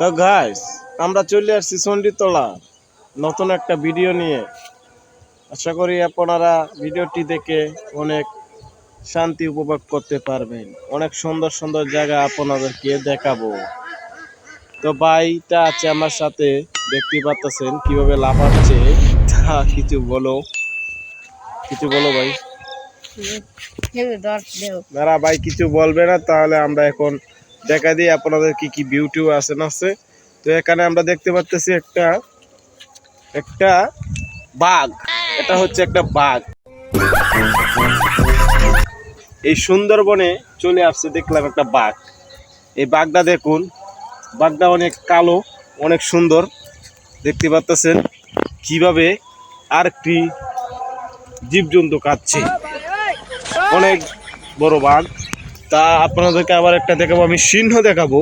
তো গাইস আমরা চলে আসছি চণ্ডীতলা নতুন একটা ভিডিও নিয়ে আশা করি আপনারা ভিডিওটি দেখে অনেক শান্তি উপভোগ করতে পারবেন অনেক সুন্দর সুন্দর জায়গা আপনাদেরকে দেখাবো তো ভাইটা আছে আমার সাথে দেখতে পাচ্ছেন কীভাবে লাফাচ্ছে তা কিছু বলো কিছু বলো ভাই যারা ভাই কিছু বলবে না তাহলে আমরা এখন দেখা দিই আপনাদের কি কি বিউটি আছে না আছে। তো এখানে আমরা দেখতে পাচ্তেছি একটা একটা বাঘ। এটা হচ্ছে একটা বাঘ। এই সুন্দরবনে চলে আসছে দেখলাম একটা বাঘ। এই বাঘটা দেখুন বাঘটা অনেক কালো অনেক সুন্দর। দেখতে পাচ্তেছেন কীভাবে আর একটি জীবজন্তু কাচ্ছে অনেক বড় বাঘ। তা আপনাদেরকে আবার একটা দেখাবো আমি সিংহ দেখাবো।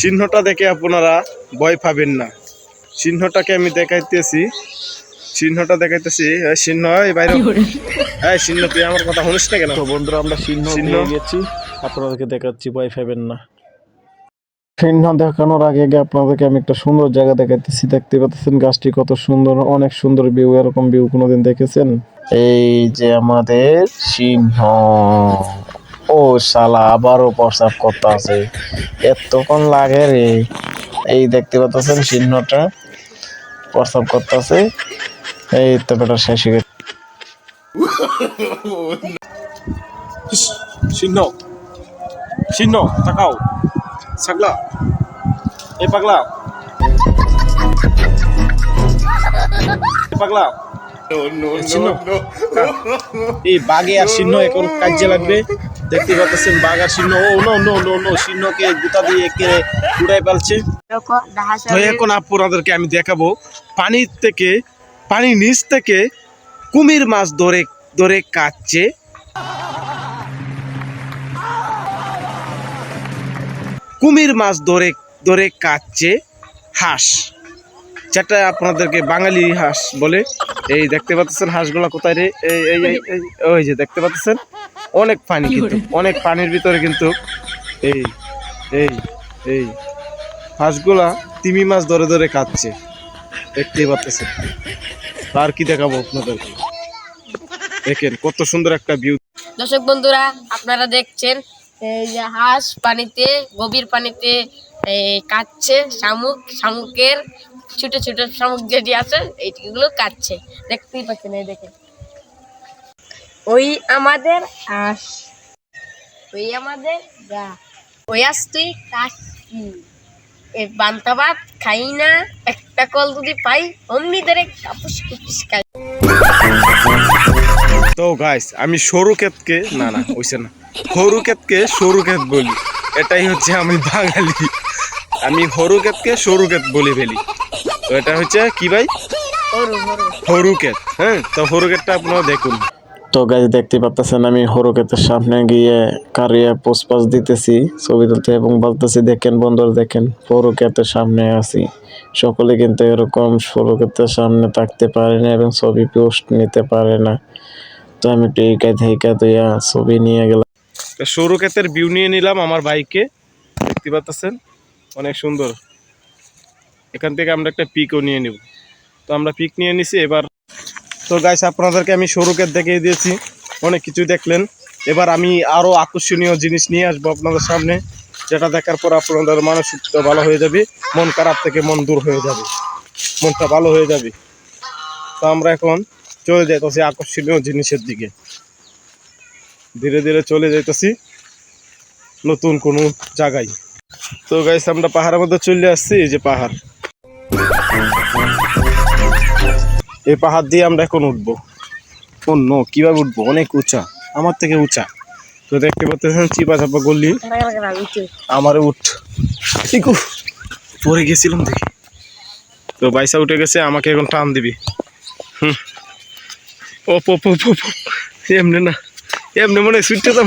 সিংহটা দেখে আপনারা ভয় পাবেন না। সিংহটাকে আমি দেখাইতেছি। সিংহটা দেখাইতেছি এই সিংহ এই বাইরে হ্যাঁ সিংহ তুই আমার কথা শুনিস না কেন? তো বন্ধুরা আমরা সিংহ সিংহ? নিয়ে গেছি। আপনাদেরকে দেখাচ্ছি ভয় পাবেন না। সিংহ দেখানোর আগে আগে আপনাদেরকে আমি একটা সুন্দর জায়গা দেখাইতেছি। দেখতে পাচ্ছেন গাছটি কত সুন্দর অনেক সুন্দর ভিউ এরকম ভিউ কোনোদিন দেখেছেন? এই যে আমাদের সিংহ। ও শালা আবারও প্রস্রাব করতে আছে। এতক্ষণ লাগে রে। এই দেখতে পাচ্ছেন চিহ্নটা। প্রস্রাব করতে আছে। এই তো বেটা শেষ হয়ে গেছে। সিংহ সিংহ তাকাও। ছাগলা। এই পাগলা। পাগলা। এই বাঘে আর চিহ্ন এখন কাজে লাগবে। দেখতে পাচ্ছেন বাঘ সিংহ ও নো নো নো নো সিংহকে গুতা দিয়ে একে উড়াই পালছে। তো এখন আপনাদেরকে আমি দেখাবো। পানির থেকে পানির নিচ থেকে কুমির মাছ ধরে ধরে কাটছে কুমির মাছ ধরে ধরে কাটছে হাঁস। যেটা আপনাদেরকে বাঙালি হাঁস বলে। এই দেখতে পাচ্ছেন হাঁসগুলা কোথায় রে? এই- এই ওই যে দেখতে পাচ্ছেন? অনেক পানি কিন্তু অনেক পানির ভিতরে কিন্তু এই এই এই হাঁসগুলা তিমি মাছ ধরে ধরে খাচ্ছে। দেখতেই পাচ্ছেন। আর কি দেখাবো আপনাদেরকে? দেখেন কত সুন্দর একটা ভিউ দর্শক বন্ধুরা আপনারা দেখছেন এই যে হাঁস পানিতে গভীর পানিতে এই, কাটছে শামুক শামুকের ছোট ছোট শামুক যেটি আছে এইগুলো কাটছে দেখতেই পাচ্ছেন এই দেখেন। ওই আমাদের হাঁস ওই আমাদের গা। ওই আস তুই কাশ বান্তা ভাত খাই না একটা কল যদি পাই অমনি ধরে কাপুস কুপুস খাই। তো গাইস আমি সরু ক্ষেতকে না না ওইসে না। সরু ক্ষেতকে সরু ক্ষেত বলি। এটাই হচ্ছে আমি বাঙালি। আমি সরু ক্ষেতকে সরু ক্ষেত বলি ফেলি। তো এটা হচ্ছে কি ভাই? হরু হরু ক্ষেত হ্যাঁ? তো সরু ক্ষেতটা আপনারা দেখুন। তো গাছ দেখতে পাচ্ছেন আমি হরকেতের সামনে গিয়ে কারিয়া পোস্পাস দিতেছি, ছবি তুলতে এবং বলতেছি, দেখেন বন্ধুরা, দেখেন, হরকেতের সামনে আছি। সকলে কিন্তু এরকম হরকেতের সামনে থাকতে পারে না এবং ছবি পোস্ট নিতে পারে না। তো আমি টেকা থেকে দিয়া ছবি নিয়ে গেলাম। তো সরু ক্ষেতের ভিউ নিয়ে নিলাম আমার বাইকে দেখতে পাচ্ছেন অনেক সুন্দর। এখান থেকে আমরা একটা পিকও নিয়ে নেব। তো আমরা পিক নিয়ে নিছি, এবার তো গাইস আপনাদেরকে আমি সরু ক্ষেত দেখিয়ে দিয়েছি। অনেক কিছু দেখলেন। এবার আমি আরও আকর্ষণীয় জিনিস নিয়ে আসব আপনাদের সামনে। যেটা দেখার পর আপনাদের মানসিকটা ভালো হয়ে যাবে, মন খারাপ থেকে মন দূর হয়ে যাবে। মনটা ভালো হয়ে যাবে। তো আমরা এখন চলে যাইতেছি আকর্ষণীয় জিনিসের দিকে। ধীরে ধীরে চলে যাইতেছি নতুন কোনো জায়গায়। তো গাইস আমরা পাহাড়ের মধ্যে চলে আসছি, এই যে পাহাড়। এই পাহাড় দিয়ে আমরা এখন উঠবো। অন্য কীভাবে উঠবো? অনেক উঁচা। আমার থেকে উঁচা। তো দেখতে পাচ্ছেন চিপা চাপা করলি আমার উঠ। ইকু পরে গেছিলাম দেখি। তো বাইসা উঠে গেছে, আমাকে এখন টান দিবি। হুম। ও পো পো পো। এমনি না, এমনি মনে সুইটটা?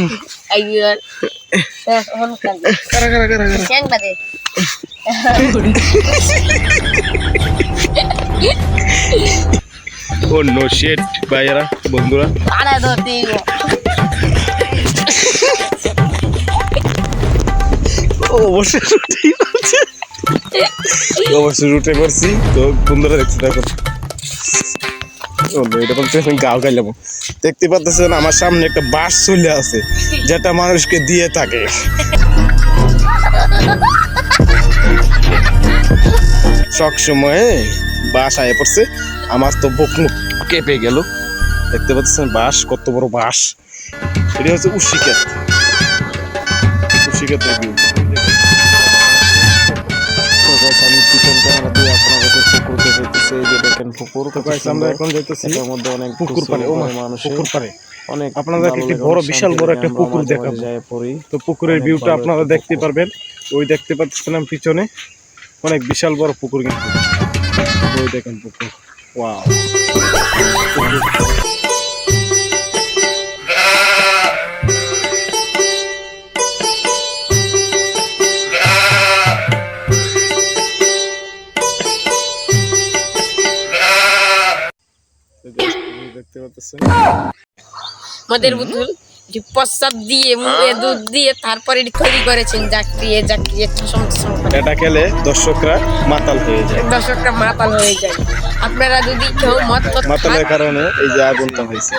ও নো শেট ভাইয়েরা বন্ধুরা। Para do tigo. ও অবশ্যই সত্যি বলছে রুটে পড়ছি তো বন্ধুরা দেখতে থাকুন। এটা বলতে গাও গাইলাম দেখতে পাচ্ছেন আমার সামনে একটা বাস চলে আছে যেটা মানুষকে দিয়ে থাকে। সব সময় বাস আয় পড়ছে। আমার তো বুক মুখ কেঁপে গেল। দেখতে পাচ্ছেন বাস কত বড় বাস। এটা হচ্ছে উশিক্ষেত উশিক্ষেতের ভিউ তো আমি পিছন ক্যামেরা দিয়ে আপনাদেরকে পুকুর দেখাইতেছি এই যে দেখেন পুকুর কত গাইস আমরা এখন এটার মধ্যে অনেক পুকুর পাড়ে। ও মানুষের পুকুর পাড়ে। অনেক আপনাদের ভালো একটি বড় বিশাল বড় একটা পুকুর দেখাবো। তো পুকুরের ভিউটা আপনারা দেখতে পারবেন। ওই দেখতে পাচ্ছিলাম পিছনে। অনেক বিশাল বড় পুকুর কিন্তু। ওই দেখেন পুকুর। ওয়াও। দেখতে পাচ্ছেন? মদের বোতল এটি প্রস্রাব দিয়ে মুখে দুধ দিয়ে তারপরে তৈরি করেছেন জাকিয়ে জাকিয়ে ঠসম ঠসম এটা খেলে দর্শকরা মাতাল হয়ে যায়। দর্শকরা মাতাল হয়ে যায়। আপনারা যদি কেউ মদ টদ মাতালের কারণে এই যে আগুনটা হয়েছে।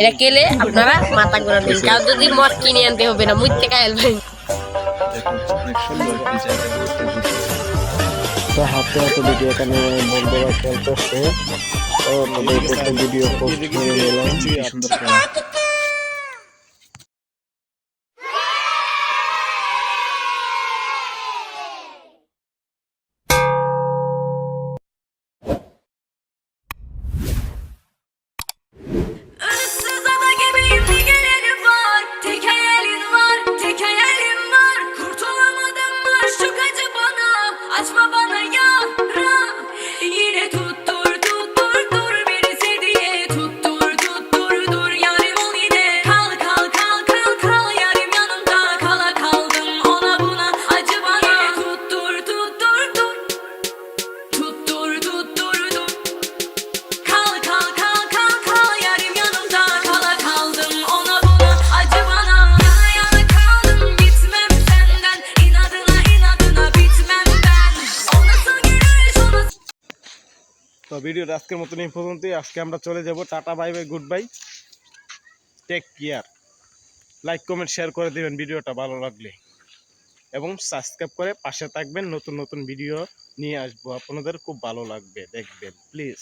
এটা খেলে আপনারা মাথা ঘোরা দিন কারণ যদি মদ কিনে আনতে হবে না মুইতে খাইলবেন তো হাতে হাতে ভিডিও এখানে বন্ধুরা খেলতেছে একটা ভিডিও পোস্ট করে নিলাম Issız ভিডিওটা আজকের মতন এই পর্যন্তই। আজকে আমরা চলে যাব tata, bye bye, goodbye. Take care like comment share করে দেবেন ভিডিওটা ভালো লাগলে। এবং সাবস্ক্রাইব করে পাশে থাকবেন। নতুন নতুন ভিডিও নিয়ে আসব। আপনাদের খুব ভালো লাগবে। দেখবেন। প্লিজ